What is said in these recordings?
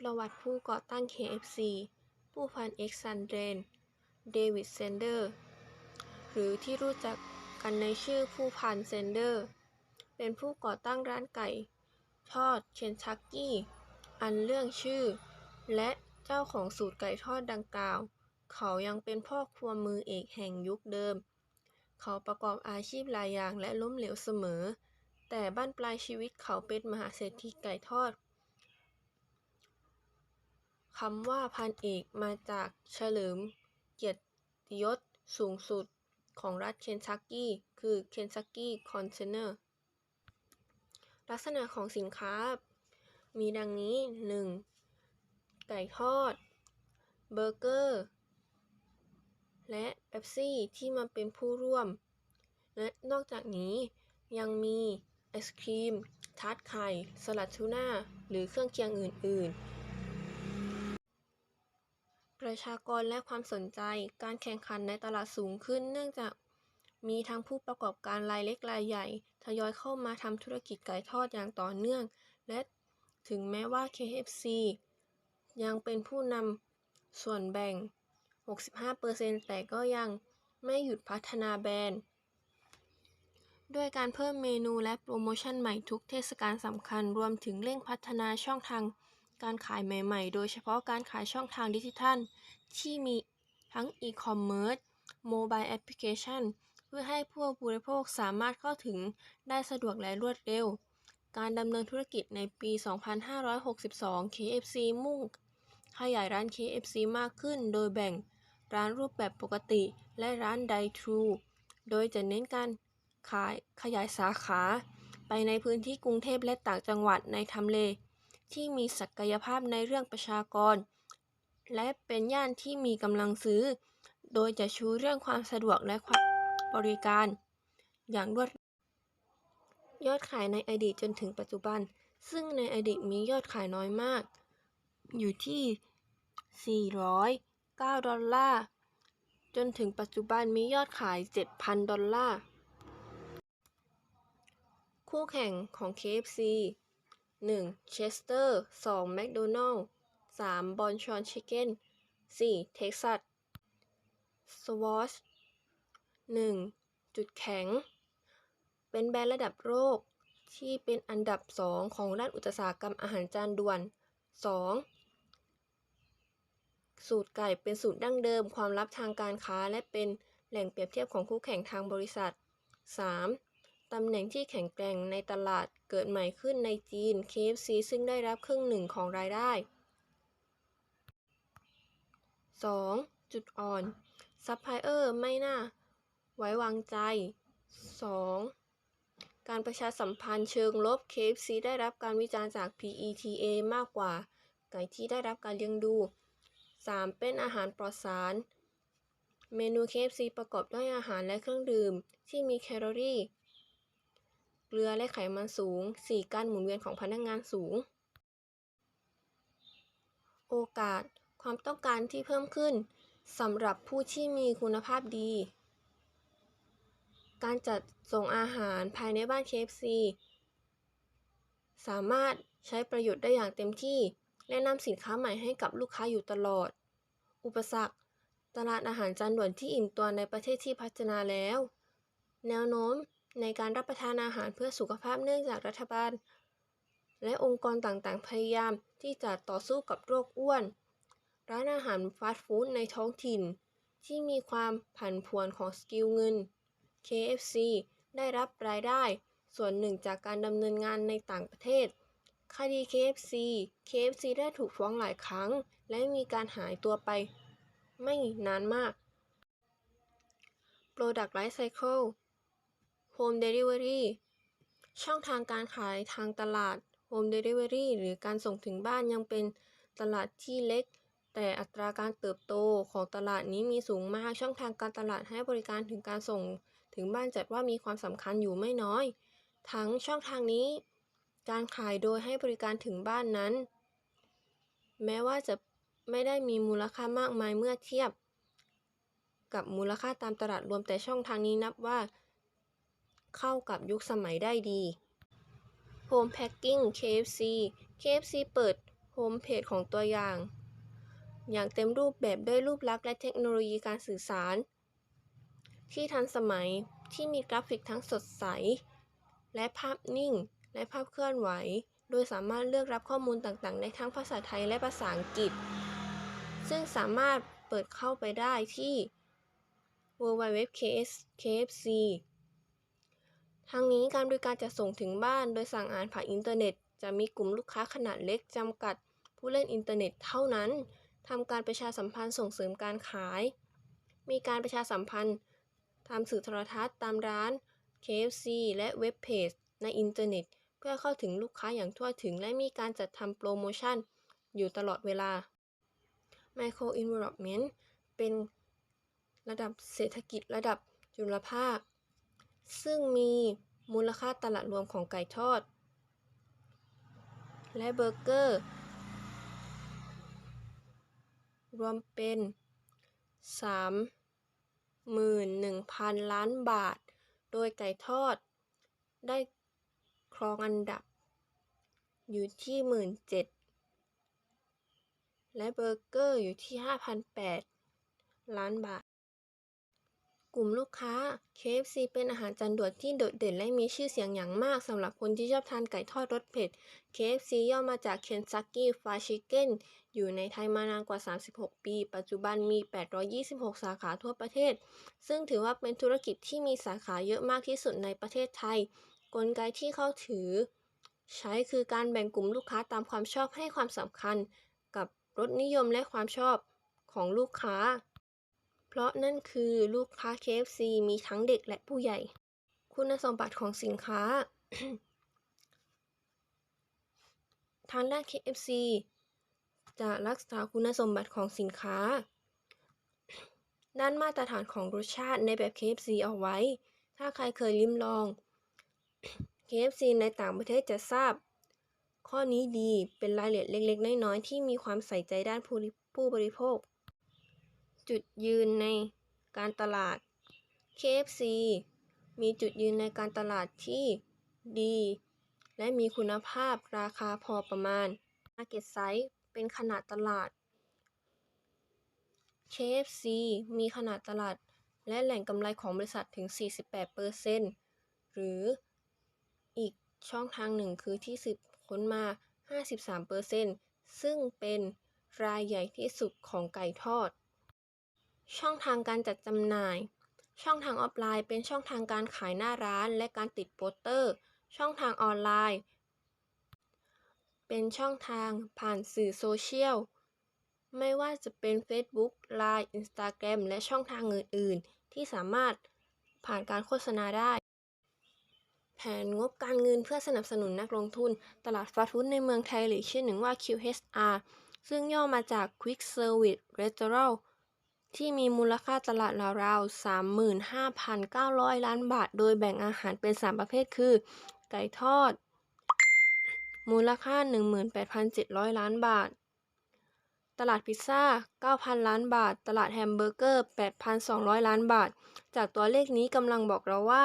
ประวัติผู้ก่อตั้ง KFC ผู้พันเอ็กซานเดรน เดวิดเซนเดอร์ หรือที่รู้จักกันในชื่อผู้พันเซนเดอร์ เป็นผู้ก่อตั้งร้านไก่ ทอดเคนทักกี้ อันเรื่องชื่อ และเจ้าของสูตรไก่ทอดดังกล่าว เขายังเป็นพ่อครัวมือเอกแห่งยุคเดิม เขาประกอบอาชีพหลายอย่างและล้มเหลวเสมอ แต่บ้านปลายชีวิตเขาเป็นมหาเศรษฐีไก่ทอด คำว่าพันเอกมาจากเฉลิมเกียรติยศสูงสุดของรัฐเคนทักกี้ คือเคนทักกี้คอนเ n เนอร์ ลักษณะของสินค้า มีดังนี้ 1. ไก่ทอด เบอร์เกอร์ และเป๊ปซี่ที่มาเป็นผู้ร่วม และนอกจากนี้ยังมี ไอศครีม ทาร์ตไข่ สลัดทูน่า หรือเครื่องเคียงอื่น ๆ ประชากรและความสนใจการแข่งขันในตลาดสูงขึ้น เนื่องจากมีทั้งผู้ประกอบการรายเล็กรายใหญ่ ทยอยเข้ามาทำธุรกิจไก่ทอดอย่างต่อเนื่อง และถึงแม้ว่า KFC ยังเป็นผู้นำส่วนแบ่ง 65%แต่ก็ยังไม่หยุดพัฒนาแบรนด์ ด้วยการเพิ่มเมนูและโปรโมชั่นใหม่ทุกเทศกาลสำคัญ รวมถึงเร่งพัฒนาช่องทางการขายใหม่ๆ โดยเฉพาะการขายช่องทางดิจิทัล ที่มีทั้งอีคอมเมิร์ซโมบายแอปพลิเคชันเพื่อให้ผู้บริโภคสามารถเข้าถึงได้สะดวกและรวดเร็ว การดำเนินธุรกิจในปี 2562 KFC มุ่งขยายร้าน KFC มากขึ้น โดยแบ่งร้านรูปแบบปกติและร้านไดทรู โดยจะเน้นการ ขายขยายสาขา ไปในพื้นที่กรุงเทพและต่างจังหวัดในทำเล ที่มีศักยภาพในเรื่องประชากร และเป็นย่านที่มีกำลังซื้อ โดยจะชูเรื่องความสะดวกและความบริการ อย่างรวดยอดขายในอดีตจนถึงปัจจุบัน ซึ่งในอดีตมียอดขายน้อยมาก อยู่ที่ 409 ดอลลาร์ จนถึงปัจจุบันมียอดขาย 7,000 ดอลลาร์ คู่แข่งของ KFC 1. เชสเตอร์ 2. แมคโดนัลล์ 3. บอนชอนชิคเก้น 4. เท็กซัสสวอช 1. จุดแข็ง เป็นแบรนด์ระดับโลกที่เป็นอันดับ 2 ของด้านอุตสาหกรรมอาหารจานด่วน 2. สูตรไก่เป็นสูตรดั้งเดิมความลับทางการค้า และเป็นแหล่งเปรียบเทียบของคู่แข่งทางบริษัท 3. ตำแหน่งที่แข็งแกร่งในตลาดเกิดใหม่ขึ้นในจีน KFC ซึ่งได้รับครึ่งหนึ่งของรายได้ 2. จุดอ่อน ซัพพลายเออร์ไม่น่า ไว้วางใจ 2. การประชาสัมพันธ์เชิงลบ KFC ได้รับการวิจารณ์จาก PETA มากกว่า ไก่ที่ได้รับการเลี้ยงดู 3. เป็นอาหารปลอดสาร เมนู KFC ประกอบด้วยอาหารและเครื่องดื่มที่มีแคลอรี่ เกลือและไขมันสูง 4. การหมุนเวียนของพนักงานสูง โอกาส ความต้องการที่เพิ่มขึ้นสำหรับผู้ที่มีคุณภาพดี การจัดส่งอาหารภายในบ้าน KFC สามารถใช้ประโยชน์ได้อย่างเต็มที่ และนำสินค้าใหม่ให้กับลูกค้าอยู่ตลอด อุปสรรค ตลาดอาหารจานด่วนที่อิ่มตัวในประเทศที่พัฒนาแล้ว แนวโน้ม ในการรับประทานอาหารเพื่อสุขภาพเนื่องจากรัฐบาล และองค์กรต่างๆ พยายามที่จะต่อสู้กับโรคอ้วน ร้านอาหารฟาสต์ฟู้ดในท้องถิ่น ที่มีความผันผวนของสกิลเงิน KFC ได้รับรายได้ส่วนหนึ่งจากการดำเนินงานในต่างประเทศ คดี KFC KFC ได้ถูกฟ้องหลายครั้ง และมีการหายตัวไป ไม่นานมาก Product Life Cycle Home Delivery ช่องทางการขายทางตลาด Home Delivery หรือการส่งถึงบ้านยังเป็นตลาดที่เล็ก แต่อัตราการเติบโตของตลาดนี้มีสูงมาก ช่องทางการตลาดให้บริการถึงการส่งถึงบ้านจัดว่ามีความสำคัญอยู่ไม่น้อย ทั้งช่องทางนี้ การขายโดยให้บริการถึงบ้านนั้น แม้ว่าจะไม่ได้มีมูลค่ามากมายเมื่อเทียบ กับมูลค่าตามตลาดรวมแต่ช่องทางนี้นับว่า เข้ากับยุคสมัยได้ดี Home Packing KFC KFC เปิดโฮมเพจของตัวอย่าง อย่างเต็มรูปแบบด้วยรูปลักษณ์และเทคโนโลยีการสื่อสาร ที่ทันสมัยที่มีกราฟิกทั้งสดใส และภาพนิ่ง และภาพเคลื่อนไหว โดยสามารถเลือกรับข้อมูลต่างๆ ได้ทั้งภาษาไทยและภาษาอังกฤษ ซึ่งสามารถเปิดเข้าไปได้ที่ www.kfc ทั้งนี้การบริการจะส่งถึงบ้านโดยสั่งอาหารผ่านอินเทอร์เน็ต จะมีกลุ่มลูกค้าขนาดเล็กจำกัด ผู้เล่นอินเทอร์เน็ตเท่านั้นทำการประชาสัมพันธ์ส่งเสริมการขาย มีการประชาสัมพันธ์ตามสื่อโทรทัศน์ตามร้าน KFC และเว็บเพจในอินเทอร์เน็ต เพื่อเข้าถึงลูกค้าอย่างทั่วถึง และมีการจัดทำโปรโมชั่น อยู่ตลอดเวลา Micro Environment เป็นระดับเศรษฐกิจระดับจุลภาค ซึ่งมีมูลค่าตลาดรวมของไก่ทอด และเบอร์เกอร์ รวมเป็น 31,000 ล้านบาท โดยไก่ทอด ได้ครองอันดับ อยู่ที่ 17,000และเบอร์เกอร์อยู่ที่ 5,800 ล้านบาท กลุ่มลูกค้า KFC เป็นอาหารจานด่วนที่โดดเด่นและมีชื่อเสียงอย่างมากสำหรับคนที่ชอบทานไก่ทอดรสเผ็ด KFC ย่อมาจาก Kentucky Fried Chicken อยู่ในไทยมานานกว่า 36 ปี ปัจจุบันมี 826 สาขาทั่วประเทศ ซึ่งถือว่าเป็นธุรกิจที่มีสาขาเยอะมากที่สุดในประเทศไทย กลไกที่เข้าถือ ใช้คือการแบ่งกลุ่มลูกค้าตามความชอบให้ความสำคัญ กับรสนิยมและความชอบของลูกค้า เพราะนั่นคือลูกค้า KFC มีทั้งเด็กและผู้ใหญ่ คุณสมบัติของสินค้า ทางด้าน KFC จะรักษาคุณสมบัติของสินค้า ด้านมาตรฐานของรสชาติในแบบ KFC เอาไว้ ถ้าใครเคยลิ้มลอง KFC ในต่างประเทศจะทราบ ข้อนี้ดีเป็นรายละเอียดเล็กๆ น้อยๆ ที่มีความใส่ใจด้านผู้ผู้บริโภค จุดยืนในการตลาด KFC มีจุดยืนในการตลาดที่ดี และมีคุณภาพราคาพอประมาณ Market Size เป็นขนาดตลาด KFC มีขนาดตลาด และแหล่งกำไรของบริษัทถึง 48%หรืออีกช่องทางหนึ่งคือที่สืบค้นมา 53%ซึ่งเป็นรายใหญ่ที่สุดของไก่ทอด ช่องทางการจัดจำหน่าย ช่องทางออฟไลน์ เป็นช่องทางการขายหน้าร้านและการติดโปสเตอร์ ช่องทางออนไลน์ เป็นช่องทางผ่านสื่อโซเชียล ไม่ว่าจะเป็น Facebook Line Instagram และช่องทางอื่น ๆ ที่สามารถผ่านการโฆษณาได้ แผนงบการเงินเพื่อสนับสนุนนักลงทุน ตลาดฟาสต์ฟู้ดในเมืองไทยหรือชื่อหนึ่งว่า QHR ซึ่งย่อมาจาก Quick Service Restaurant ที่มีมูลค่าตลาดราวๆ35,900 ล้านบาท โดยแบ่งอาหารเป็น 3 ประเภทคือ ไก่ทอด มูลค่า 18,700 ล้านบาท ตลาดพิซซ่า 9,000 ล้านบาท ตลาดแฮมเบอร์เกอร์ 8,200 ล้านบาท จากตัวเลขนี้กำลังบอกเราว่า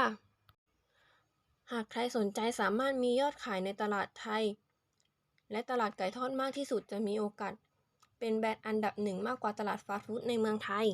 หากใครสนใจสามารถมียอดขายในตลาดไทย และตลาดไก่ทอดมากที่สุดจะมีโอกาส เป็นแบรนด์อันดับหนึ่งมากกว่าตลาดฟาสต์ฟู้ดในเมืองไทย